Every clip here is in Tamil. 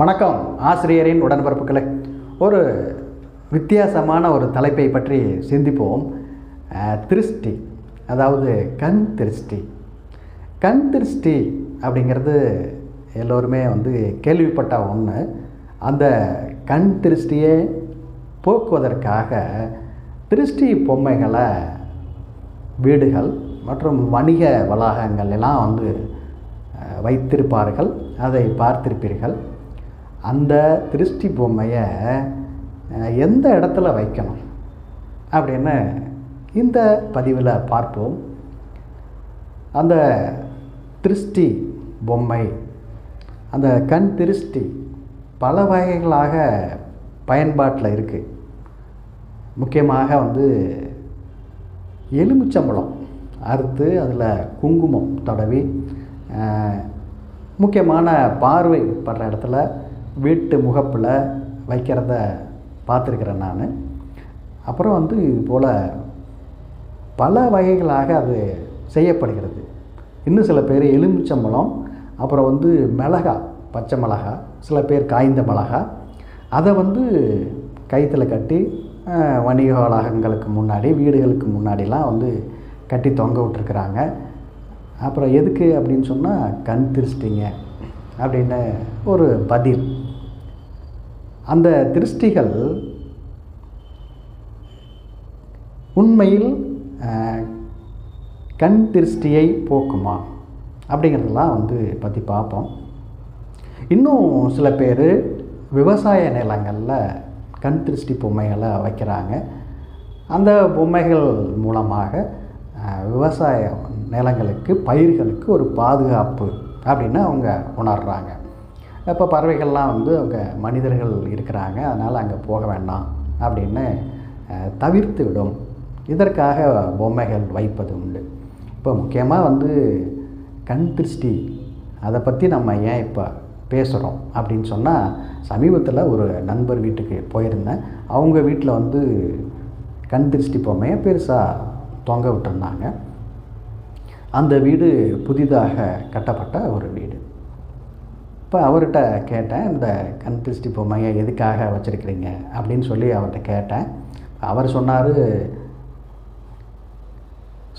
வணக்கம் ஆசிரியரின் உடன்பிறப்புகளே. ஒரு வித்தியாசமான ஒரு தலைப்பை பற்றி சிந்திப்போம். திருஷ்டி அதாவது கண் திருஷ்டி. கண் திருஷ்டி அப்படிங்கிறது எல்லோருமே வந்து கேள்விப்பட்ட ஒன்று அந்த கண் திருஷ்டியை போக்குவதற்காக திருஷ்டி பொம்மைகளை வீடுகள் மற்றும் வணிக வளாகங்கள் எல்லாம் வந்து வைத்திருப்பார்கள். அதை பார்த்திருப்பீர்கள். அந்த திருஷ்டி பொம்மையை எந்த இடத்துல வைக்கணும்? அப்படின்னு இந்த பதிவில் பார்ப்போம். அந்த திருஷ்டி பொம்மை அந்த கண் திருஷ்டி பல வகைகளாக பயன்பாட்டில் இருக்குது முக்கியமாக வந்து எலுமிச்சம்பழம் அறுத்து அதில் குங்குமம் தடவி முக்கியமான பார்வை படுற இடத்துல வீட்டு முகப்பில் வைக்கிறத பார்த்துருக்குறேன் நான். அப்புறம் வந்து இது போல் பல வகைகளாக அது செய்யப்படுகிறது. இன்னும் சில பேர் எலுமிச்சம்பழம் அப்புறம் வந்து மிளகா பச்சை மிளகா சில பேர் காய்ந்த மிளகா. அதை வந்து கயிற்றில் கட்டி வணிக வளாகங்களுக்கு முன்னாடி வீடுகளுக்கு முன்னாடிலாம் வந்து கட்டி தொங்க விட்டுருக்குறாங்க. அப்புறம் எதுக்கு அப்படின்னு சொன்னால் கண் திருஷ்டிங்க. அப்படின்னு ஒரு பதில். அந்த திருஷ்டிகள் உண்மையில் கண் திருஷ்டியை போக்குமா? அப்படிங்கிறதெல்லாம் வந்து பற்றி பார்ப்போம் இன்னும் சில பேர் விவசாய நிலங்களில் கண் திருஷ்டி பொம்மைகளை வைக்கிறாங்க. அந்த பொம்மைகள் மூலமாக விவசாய நிலங்களுக்கு பயிர்களுக்கு ஒரு பாதுகாப்பு அப்படின்னு அவங்க உணர்கிறாங்க இப்போ பறவைகள்லாம் வந்து அவங்க மனிதர்கள் இருக்கிறாங்க. அதனால் அங்கே போக வேண்டாம் அப்படின்னு தவிர்த்து விடும். இதற்காக பொம்மைகள் வைப்பது உண்டு. இப்போ முக்கியமாக வந்து கண் திருஷ்டி அதை பற்றி நம்ம ஏன் இப்போ பேசுகிறோம் அப்படின்னு சொன்னால் சமீபத்தில் ஒரு நண்பர் வீட்டுக்கு போயிருந்தேன். அவங்க வீட்டில் வந்து கண் திருஷ்டி பொம்மையை பெருசாக தொங்க விட்டுருந்தாங்க. அந்த வீடு புதிதாக கட்டப்பட்ட ஒரு வீடு. இப்போ அவர்கிட்ட கேட்டேன் இந்த கண் பொம்மையை எதுக்காக வச்சுருக்கிறீங்க? அப்படின்னு சொல்லி அவர்கிட்ட கேட்டேன். அவர் சொன்னார்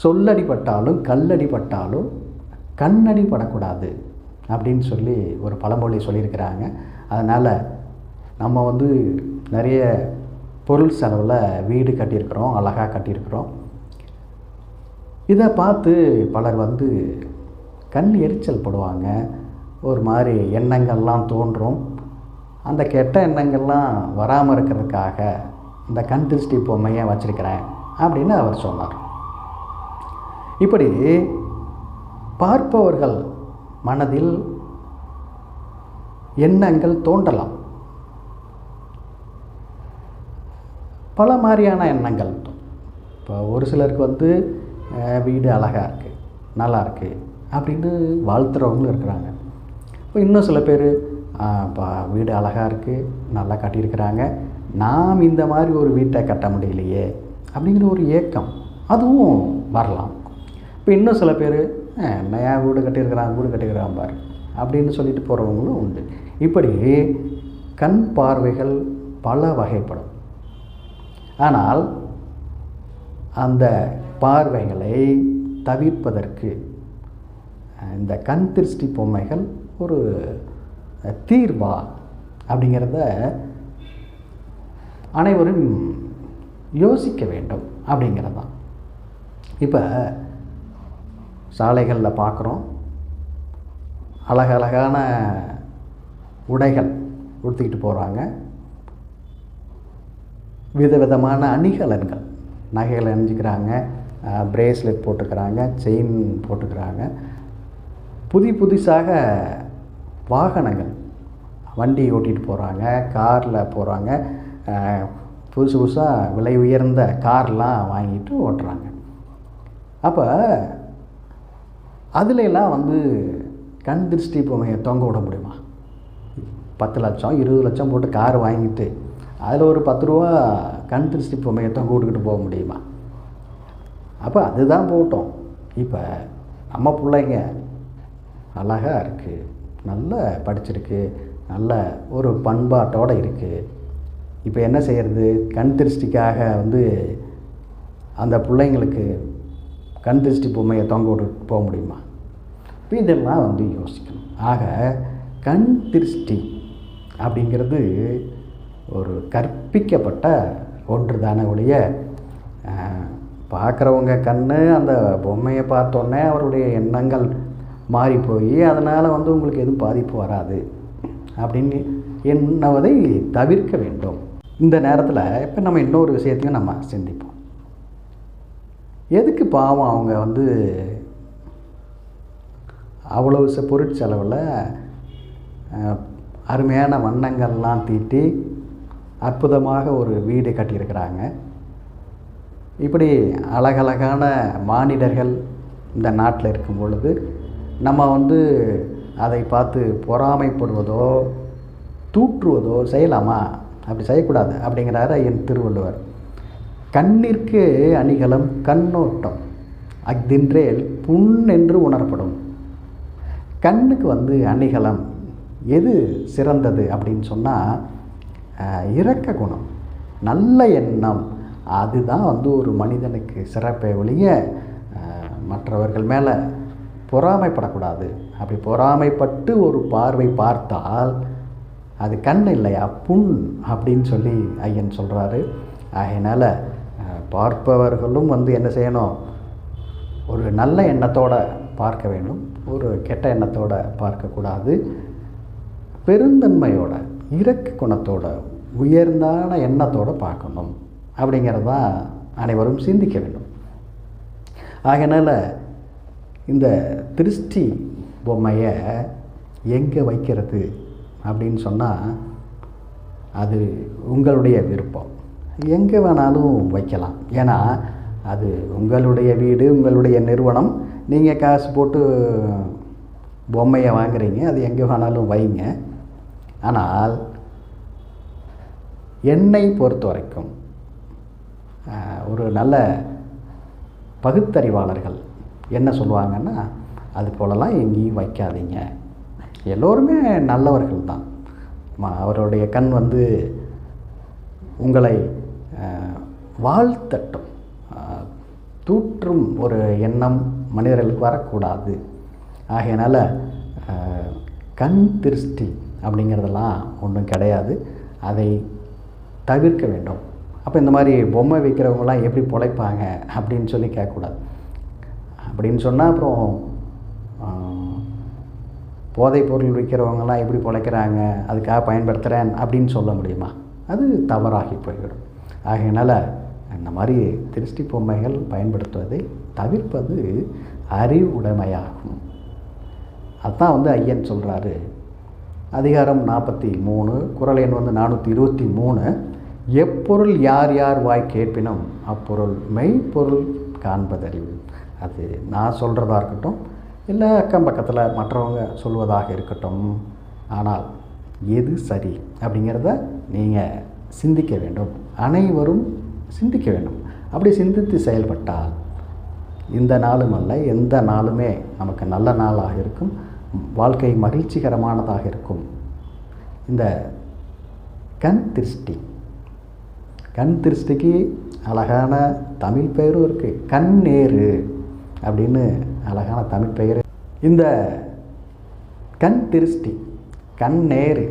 சொல்லடிப்பட்டாலும் கல்லடிப்பட்டாலும் கண்ணடி படக்கூடாது அப்படின்னு சொல்லி ஒரு பழமொழி சொல்லியிருக்கிறாங்க. அதனால் நம்ம வந்து நிறைய பொருள் செலவில் வீடு கட்டியிருக்கிறோம் அழகாக கட்டியிருக்கிறோம். இதை பார்த்து பலர் வந்து கண் எரிச்சல் படுவாங்க. ஒரு மாதிரி எண்ணங்கள்லாம் தோன்றும். அந்த கெட்ட எண்ணங்கள்லாம் வராமல் இருக்கிறதுக்காக இந்த கண் திருஷ்டி பொம்மையை வச்சுருக்கிறேன் அப்படின்னு அவர் சொன்னார். இப்படி பார்ப்பவர்கள் மனதில் எண்ணங்கள் தோன்றலாம். பல மாதிரியான எண்ணங்கள். இப்போ ஒரு சிலருக்கு வந்து வீடு அழகாக இருக்குது நல்லா இருக்குது அப்படின்னு வாழ்த்துறவங்களும் இருக்கிறாங்க. இப்போ இன்னும் சில பேர் இப்போ வீடு அழகாக இருக்குது நல்லா கட்டியிருக்கிறாங்க. நாம் இந்த மாதிரி ஒரு வீட்டை கட்ட முடியலையே அப்படிங்கிற ஒரு ஏக்கம் அதுவும் வரலாம். இப்போ இன்னும் சில பேர் என்னையா வீடு கட்டியிருக்கிறான் வீடு கட்டியிருக்கிறான் பாரு அப்படின்னு சொல்லிட்டு போகிறவங்களும் உண்டு. இப்படி கண் பார்வைகள் பல வகைப்படும். ஆனால் அந்த பார்வைகளை தவிர்ப்பதற்கு இந்த கண் திருஷ்டி பொம்மைகள் ஒரு தீர்வா அப்படிங்கிறத அனைவரும் யோசிக்க வேண்டும் அப்படிங்கிறது தான் இப்போ சாலைகளில் பார்க்குறோம் அழகழகான உடைகள் உடுத்திக்கிட்டு போகிறாங்க விதவிதமான அணிகலன்கள். நகைகள் அணிஞ்சிக்கிறாங்க பிரேஸ்லெட் போட்டுக்கிறாங்க செயின் போட்டுக்கிறாங்க. புதி புதுசாக வாகனங்கள் வண்டி ஓட்டிகிட்டு போகிறாங்க காரில் போகிறாங்க புதுசு புதுசாக விலை உயர்ந்த கார்லாம் வாங்கிட்டு ஓட்டுறாங்க. அப்போ அதுலெல்லாம் வந்து கண் திருஷ்டி பொம்மையை தொங்க விட முடியுமா? பத்து லட்சம் இருபது லட்சம் போட்டு கார் வாங்கிட்டு அதில் ஒரு பத்து ரூபா கண் திருஷ்டி பொம்மையை கூட்டுக்கிட்டு போக முடியுமா? அப்போ அதுதான் போட்டோம். இப்போ நம்ம பிள்ளைங்க அழகாக இருக்குது நல்லா படிச்சிருக்கு நல்ல ஒரு பண்பாட்டோடு இருக்குது இப்போ என்ன செய்கிறது கண் திருஷ்டிக்காக வந்து அந்த பிள்ளைங்களுக்கு கண் திருஷ்டி பொம்மையை தொங்க விட்டு போக முடியுமா? இப்போ இதெல்லாம் வந்து யோசிக்கணும். ஆக கண் திருஷ்டி அப்படிங்கிறது ஒரு கற்பிக்கப்பட்ட ஒன்று தானே ஒழிய பார்க்குறவங்க கண் அந்த பொம்மையை பார்த்தோன்னே அவருடைய எண்ணங்கள் மாறி போய் அதனால் வந்து உங்களுக்கு எதுவும் பாதிப்பு வராது அப்படின்னு எண்ணுவதை தவிர்க்க வேண்டும். இந்த நேரத்தில் இப்போ நம்ம இன்னொரு விஷயத்தையும் நம்ம சிந்திப்போம். எதுக்கு பாவம் அவங்க வந்து அவ்வளவு ச பொருட்செலவில் அருமையான வண்ணங்கள்லாம் தீட்டி அற்புதமாக ஒரு வீடு கட்டியிருக்கிறாங்க. இப்படி அழகழகான மானிடர்கள் இந்த நாட்டில் இருக்கும் பொழுது நம்ம வந்து அதை பார்த்து பொறாமைப்படுவதோ தூற்றுவதோ செய்யலாமா? அப்படி செய்யக்கூடாது அப்படிங்கிறாரு என் திருவள்ளுவர். கண்ணிற்கு அணிகலம் கண்ணோட்டம் அக்தின்றேல் புண் என்று உணரப்படும். கண்ணுக்கு வந்து அணிகலம் எது சிறந்தது அப்படின்னு சொன்னால் இரக்க குணம். நல்ல எண்ணம். அதுதான் வந்து ஒரு மனிதனுக்கு சிறப்பை ஒழிய மற்றவர்கள் மேலே பொறாமைப்படக்கூடாது. அப்படி பொறாமைப்பட்டு ஒரு பார்வை பார்த்தால் அது கண் இல்லையா? புண் அப்படின்னு சொல்லி ஐயன் சொல்கிறாரு அதனால் பார்ப்பவர்களும் வந்து என்ன செய்யணும்? ஒரு நல்ல எண்ணத்தோடு பார்க்க வேண்டும். ஒரு கெட்ட எண்ணத்தோடு பார்க்கக்கூடாது. பெருந்தன்மையோட. இறக்கு குணத்தோட உயர்ந்தான எண்ணத்தோடு பார்க்கணும். அப்படிங்கிறது தான் அனைவரும் சிந்திக்க வேண்டும். ஆகினால இந்த திருஷ்டி பொம்மையை எங்கே வைக்கிறது அப்படின்னு சொன்னால் அது உங்களுடைய விருப்பம். எங்கே வேணாலும் வைக்கலாம். ஏன்னா அது உங்களுடைய வீடு உங்களுடைய நிறுவனம். நீங்கள் காசு போட்டு பொம்மையை வாங்குறீங்க அது எங்கே வேணாலும் வைங்க. ஆனால் என்னை பொறுத்த வரைக்கும் ஒரு நல்ல பகுத்தறிவாளர்கள் என்ன சொல்லுவாங்கன்னா அது போலலாம் எங்கேயும் வைக்காதீங்க. எல்லோருமே நல்லவர்கள் தான். அவருடைய கண் வந்து உங்களை வாழ்த்தட்டும். தூற்றும் ஒரு எண்ணம் மனிதர்களுக்கு வரக்கூடாது. ஆகையினால் கண் திருஷ்டி அப்படிங்கிறதெல்லாம் ஒன்றும் கிடையாது. அதை தவிர்க்க வேண்டும். அப்போ இந்த மாதிரி பொம்மை வைக்கிறவங்களாம் எப்படி பிழைப்பாங்க அப்படின்னு சொல்லி கேட்கக்கூடாது. அப்படின்னு சொன்னால் அப்புறம் போதைப் பொருள் விற்கிறவங்கலாம் எப்படி பிழைக்கிறாங்க அதுக்காக பயன்படுத்துகிறேன் அப்படின்னு சொல்ல முடியுமா? அது தவறாகி போய்விடும். ஆகையினால் இந்த மாதிரி திருஷ்டி பொம்மைகள் பயன்படுத்துவதை தவிர்ப்பது அறிவுடைமையாகும். அதுதான் வந்து ஐயன் சொல்கிறாரு அதிகாரம் நாற்பத்தி மூணு குரல் எண் வந்து நானூற்றி இருபத்தி மூணு. எப்பொருள் யார் யார் வாய் கேட்பினும் அப்பொருள் மெய்ப்பொருள் காண்பதறிவு. அது நான் சொல்கிறதா இருக்கட்டும் இல்லை அக்கம் பக்கத்தில் மற்றவங்க சொல்வதாக இருக்கட்டும். ஆனால் எது சரி அப்படிங்கிறத நீங்கள் சிந்திக்க வேண்டும். அனைவரும் சிந்திக்க வேண்டும். அப்படி சிந்தித்து செயல்பட்டால் இந்த நாளும் அல்ல எந்த நாளுமே நமக்கு நல்ல நாளாக இருக்கும். வாழ்க்கை மகிழ்ச்சிகரமானதாக இருக்கும். இந்த கண் திருஷ்டி. கண் திருஷ்டிக்கு அழகான தமிழ் பெயரும் இருக்குது கண்ணேறு அப்படின்னு அழகான தமிழ் பெயர். இந்த கண் திருஷ்டி கண்ணேறு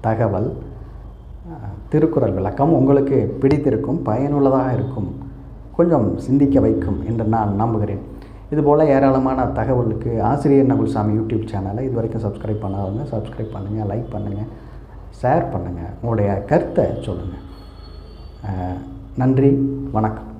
தகவல் திருக்குறள் விளக்கம் உங்களுக்கு பிடித்திருக்கும் பயனுள்ளதாக இருக்கும். கொஞ்சம் சிந்திக்க வைக்கும் என்று நான் நம்புகிறேன். இதுபோல் ஏராளமான தகவலுக்கு ஆசிரியர் நகுல்சாமி யூடியூப் சேனலை இது வரைக்கும் சப்ஸ்கிரைப் பண்ணாதவங்க சப்ஸ்கிரைப் பண்ணுங்கள் லைக் பண்ணுங்கள் ஷேர் பண்ணுங்கள் உங்களுடைய கருத்தை சொல்லுங்கள் நன்றி வணக்கம்.